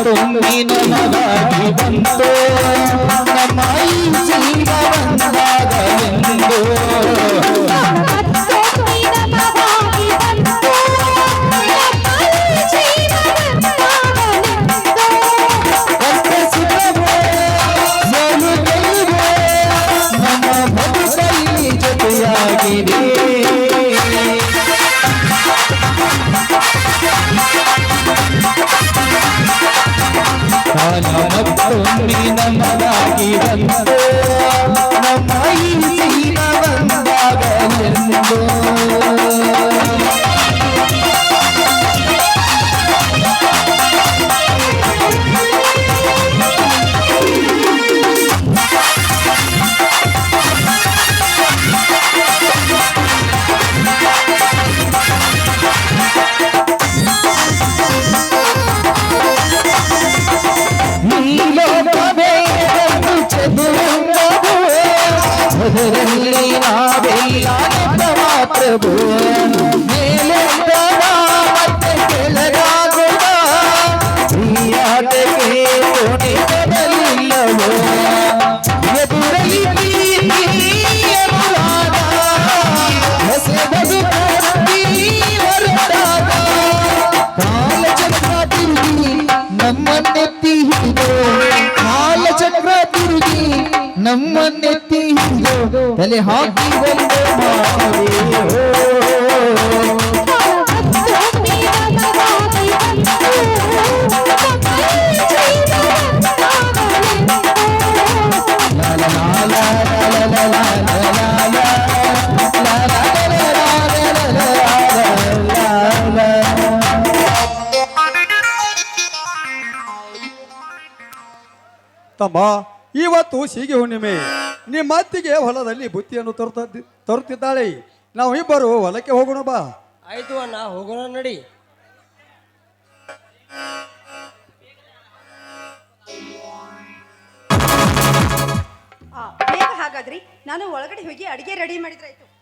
ಮತ್ತೊಮ್ಮೆ ನಮಗಾಗಿ ಬಂತು ನಮ್ಮ ಈ ಜೀವ ಜೊತೆಯಾಗಿದೆ ಕಾಲ ಅದರಲ್ಲಿ ನಾವೆಲ್ಲ ನಮ್ಮ ಮಾತ್ರವು ಮೇಲೆತ್ತವ ಮತ್ತೆ ಕೆಳಗಾಗುವ ಪ್ರಿಯಾಟಕ್ಕೆ ಕೊನೆ ನಮ್ಮನ್ನೆತ್ತಿ ಹಿಡಿದು ಕಾಲ ಚಕ್ರ ತಿರುಗಿ ನಮ್ಮನ್ನೆತ್ತಿ ಹಿಡಿದು ತಲೆ ಹಾಕಿ ಒಂದು ತಮ್ಮ ಇವತ್ತು ಸೀಗೆ ಹುಣ್ಣಿಮೆ. ನಿಮ್ಮ ಅತ್ತಿಗೆ ಹೊಲದಲ್ಲಿ ಬುತ್ತಿಯನ್ನು ತರುತ್ತ ತರುತ್ತಿದ್ದಾಳೆ. ನಾವು ಇಬ್ಬರು ಹೊಲಕ್ಕೆ ಹೋಗೋಣ ಬಾ. ಆಯ್ತು ಅಣ್ಣ ಹೋಗೋಣ ನಡಿ. ಆ, ಬೇಗ ಹಾಗಾದ್ರಿ. ನಾನು ಒಳಗಡೆ ಹೋಗಿ ಅಡಿಗೆ ರೆಡಿ ಮಾಡಿದ್ರೆ ಆಯ್ತು.